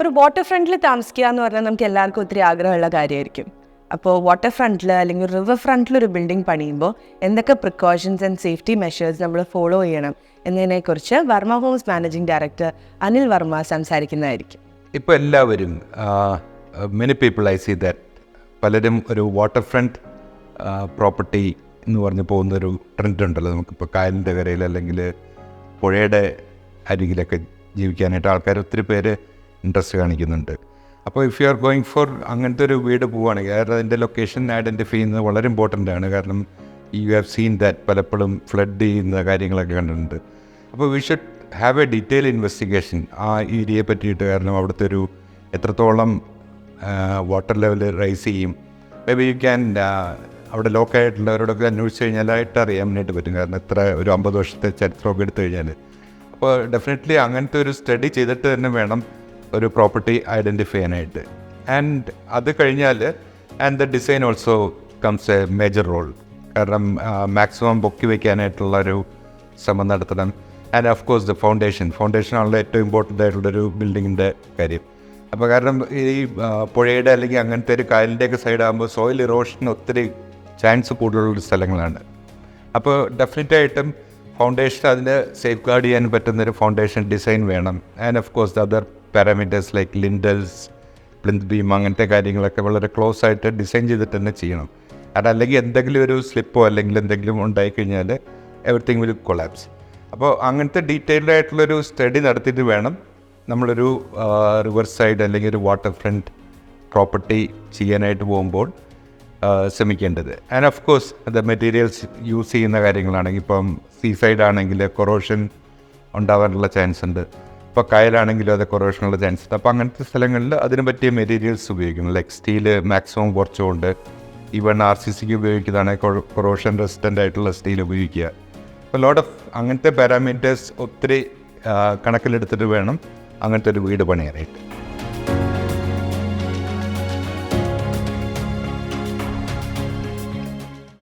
ഒരു വാട്ടർ ഫ്രണ്ടിൽ താമസിക്കുക എന്ന് പറഞ്ഞാൽ നമുക്ക് എല്ലാവർക്കും ഒത്തിരി ആഗ്രഹമുള്ള കാര്യമായിരിക്കും. അപ്പോൾ വാട്ടർ ഫ്രണ്ടിൽ അല്ലെങ്കിൽ റിവർ ഫ്രണ്ടിൽ ഒരു ബിൽഡിംഗ് പണിയുമ്പോൾ എന്തൊക്കെ പ്രിക്കോഷൻസ് ആൻഡ് സേഫ്റ്റി മെഷേഴ്സ് നമ്മൾ ഫോളോ ചെയ്യണം എന്നതിനെക്കുറിച്ച് Varma homes managing director Anil Varma സംസാരിക്കുന്നതായിരിക്കും. ഇപ്പോൾ എല്ലാവരും many people I see that പലരും ഒരു വാട്ടർ ഫ്രണ്ട് പ്രോപ്പർട്ടി എന്ന് പറഞ്ഞ് പോകുന്നൊരു ട്രെൻഡ് ഉണ്ടല്ലോ. നമുക്കിപ്പോൾ കായലിന്റെ കരയിൽ അല്ലെങ്കിൽ പുഴയുടെ അരികിലൊക്കെ ജീവിക്കാനായിട്ട് ആൾക്കാർ ഒത്തിരി പേര് ഇൻട്രസ്റ്റ് കാണിക്കുന്നുണ്ട്. അപ്പോൾ if you are going for അങ്ങനത്തെ ഒരു വീട് പോവുകയാണെങ്കിൽ കാരണം അതിന്റെ ലൊക്കേഷൻ ഐഡന്റിഫൈ ചെയ്യുന്നത് വളരെ ഇമ്പോർട്ടന്റ് ആണ്. കാരണം യു ഹാവ് സീൻ ദാറ്റ് പലപ്പോഴും ഫ്ലഡ് ചെയ്യുന്ന കാര്യങ്ങളൊക്കെ കണ്ടിട്ടുണ്ട്. അപ്പോൾ we should have a detail investigation ആ ഏരിയയെ പറ്റിയിട്ട് കാരണം അവിടുത്തെ ഒരു എത്രത്തോളം വാട്ടർ ലെവൽ റൈസ് ചെയ്യും. മേ ബി യു ക്യാൻ അവിടെ ലോക്കായിട്ടുള്ളവരോടൊക്കെ അന്വേഷിച്ച് കഴിഞ്ഞാലായിട്ട് വേണ്ടിയിട്ട് പറ്റും. കാരണം ഇത്ര ഒരു അമ്പത് വർഷത്തെ ചരിത്രമൊക്കെ എടുത്തു കഴിഞ്ഞാൽ അപ്പോൾ ഡെഫിനറ്റ്ലി അങ്ങനത്തെ ഒരു സ്റ്റഡി ചെയ്തിട്ട് തന്നെ വേണം ഒരു പ്രോപ്പർട്ടി ഐഡന്റിഫൈ ചെയ്യാനായിട്ട്. ആൻഡ് അത് കഴിഞ്ഞാൽ and the design also comes a major role കാരണം മാക്സിമം പൊക്കി വയ്ക്കാനായിട്ടുള്ള ഒരു ശ്രമം നടത്തണം. And of course the foundation ആണല്ലോ ഏറ്റവും ഇമ്പോർട്ടന്റ് ആയിട്ടുള്ളൊരു ബിൽഡിങ്ങിന്റെ കാര്യം. അപ്പോൾ കാരണം ഈ പുഴയുടെ അല്ലെങ്കിൽ അങ്ങനത്തെ ഒരു കായലിന്റെയൊക്കെ സൈഡാകുമ്പോൾ സോയിൽ ഇറോഷന് ഒത്തിരി ചാൻസ് കൂടുതലുള്ള സ്ഥലങ്ങളാണ്. അപ്പോൾ ഡെഫിനറ്റ് ആയിട്ടും ഫൗണ്ടേഷൻ അതിന് സേഫ് ഗാർഡ് ചെയ്യാൻ പറ്റുന്നൊരു ഫൗണ്ടേഷൻ ഡിസൈൻ വേണം. And of course the other parameters like lintels plinth beam അങ്ങനത്തെ കാര്യങ്ങളൊക്കെ വളരെ ക്ലോസ് ആയിട്ട് ഡിസൈൻ ചെയ്തിട്ട് തന്നെ ചെയ്യണം. അത് അല്ലെങ്കിൽ എന്തെങ്കിലും ഒരു സ്ലിപ്പോ അല്ലെങ്കിൽ എന്തെങ്കിലും ഉണ്ടായിക്കഴിഞ്ഞാൽ എവറിത്തിങ് വിൽ കൊളാപ്സ് അപ്പോൾ അങ്ങനത്തെ ഡീറ്റെയിൽഡ് ആയിട്ടുള്ളൊരു സ്റ്റഡി നടത്തിയിട്ട് വേണം നമ്മളൊരു റിവർ സൈഡ് അല്ലെങ്കിൽ ഒരു വാട്ടർ ഫ്രണ്ട് പ്രോപ്പർട്ടി ചെയ്യാനായിട്ട് പോകുമ്പോൾ ശ്രമിക്കേണ്ടത്. ആൻഡ് ഓഫ് കോഴ്സ് അത് മെറ്റീരിയൽസ് യൂസ് ചെയ്യുന്ന കാര്യങ്ങളാണെങ്കിൽ ഇപ്പം സീ സൈഡ് ആണെങ്കിൽ കൊറോഷൻ ഉണ്ടാവാനുള്ള ചാൻസ് ഉണ്ട്. ഇപ്പോൾ കായലാണെങ്കിലും അത് കുറവേഷനുള്ള ചാൻസ് ഉണ്ട് അപ്പോൾ അങ്ങനത്തെ സ്ഥലങ്ങളിൽ അതിന് പറ്റിയ മെറ്റീരിയൽസ് ഉപയോഗിക്കുന്നു. ലൈക്ക് സ്റ്റീൽ മാക്സിമം കുറച്ചുകൊണ്ട്. ഈവൺ ആർ സി സിക്ക് ഉപയോഗിക്കുന്നതാണ് കൊറോഷൻ റെസിസ്റ്റന്റ് ആയിട്ടുള്ള സ്റ്റീൽ ഉപയോഗിക്കുക. അപ്പോൾ ലോട്ട് ഓഫ് അങ്ങനത്തെ പാരാമീറ്റേഴ്സ് ഒത്തിരി കണക്കിലെടുത്തിട്ട് വേണം അങ്ങനത്തെ ഒരു വീട് പണിയാനായിട്ട്.